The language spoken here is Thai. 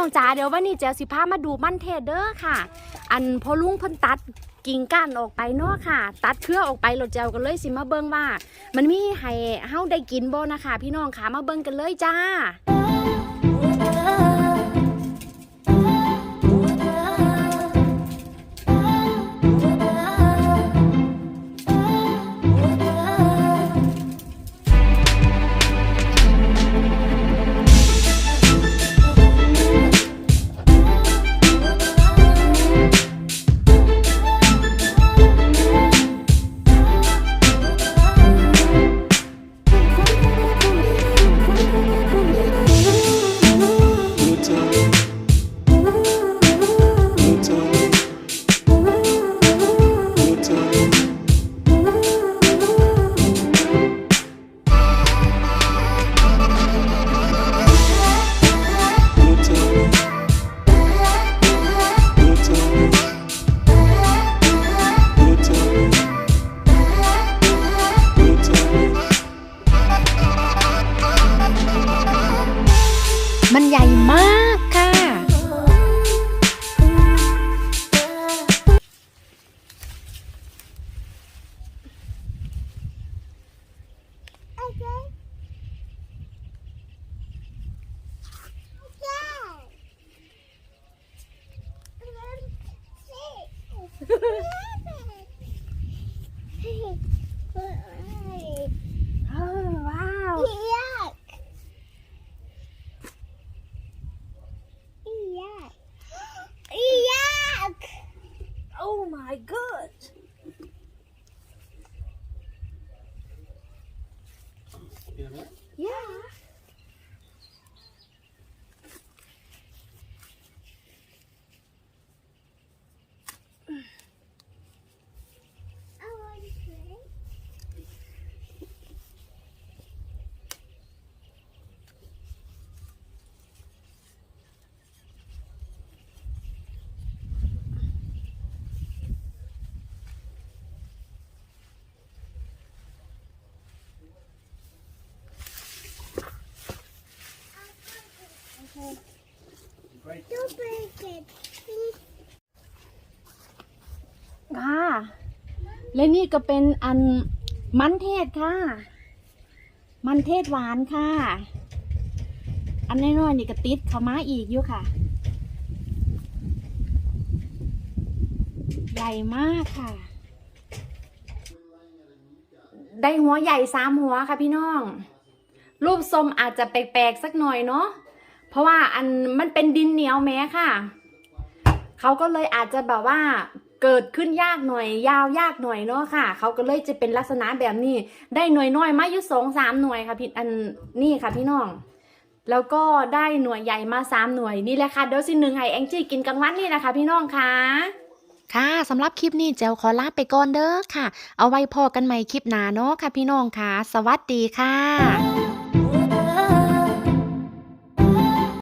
องจ๋าเดี๋ยววันนี้เจ้าสิพามาดูมันเทเด้อค่ะ อันพอลุงเพิ่นตัดกิ่งก้านออกไปเนาะค่ะ ตัดเครือออกไปรถเจ้าก็เลยสิมาเบิ่งว่า มันมีให้เฮาได้กินบ่นะคะ พี่น้องค่ะมาเบิ่งกันเลยจ้า มันใหญ่มากค่ะเค่ะ และนี่ก็เป็นอันมันเทศค่ะ มันเทศหวานค่ะ อันน้อยๆนี่ก็ติดเข้ามาอีกอยู่ค่ะ ใหญ่มากค่ะ ได้หัวใหญ่สามหัวค่ะพี่น้อง รูปทรงอาจจะแปลกๆสักหน่อยเนาะ เพราะว่าอันมันเป็นดินเหนียวแม้ค่ะ เขาก็เลยอาจจะแบบว่าเกิดขึ้นยากหน่อย ยาวยากหน่อยเนาะค่ะ เขาก็เลยจะเป็นลักษณะแบบนี้ ได้หน่วยน้อยมาอยู่สองสามหน่วยค่ะพี่อันนี่ค่ะพี่น้อง แล้วก็ได้หน่วยใหญ่มาสามหน่วยนี่แหละค่ะเดี๋ยวสิหนึ่งให้แองจี้กินกลางวันนี่นะคะ พี่น้องค่ะค่ะสำหรับคลิปนี้เจลขอลาไปก่อนเด้อค่ะ เอาไว้พอกันใหม่คลิปหน้าเนาะค่ะพี่น้องค่ะ สวัสดีค่ะ